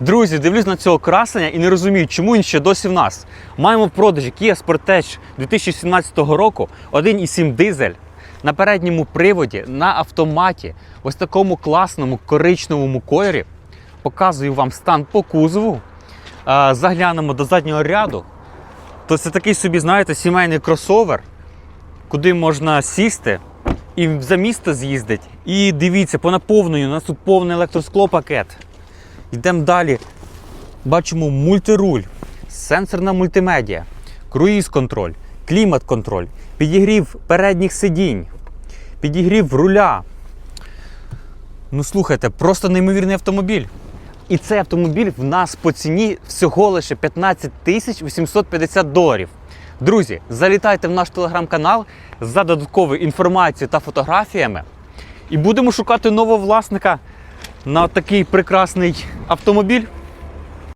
Друзі, дивлюсь на цього красення і не розумію, чому він ще досі в нас. Маємо в продажі Kia Sportage 2017 року 1,7 дизель на передньому приводі на автоматі, ось такому класному коричневому кольорі. Показую вам стан по кузову. Е, Заглянемо до заднього ряду. То це такий собі, знаєте, сімейний кросовер, куди можна сісти і за місто з'їздить. І дивіться, по наповненню у нас тут повний електросклопакет. Йдемо далі. Бачимо мультируль, сенсорна мультимедіа, круїз-контроль, клімат-контроль, підігрів передніх сидінь, підігрів руля. Ну слухайте, просто неймовірний автомобіль. І цей автомобіль в нас по ціні всього лише 15 тисяч 850 доларів. Друзі, залітайте в наш телеграм-канал за додатковою інформацією та фотографіями. І будемо шукати нового власника на такий прекрасний автомобіль.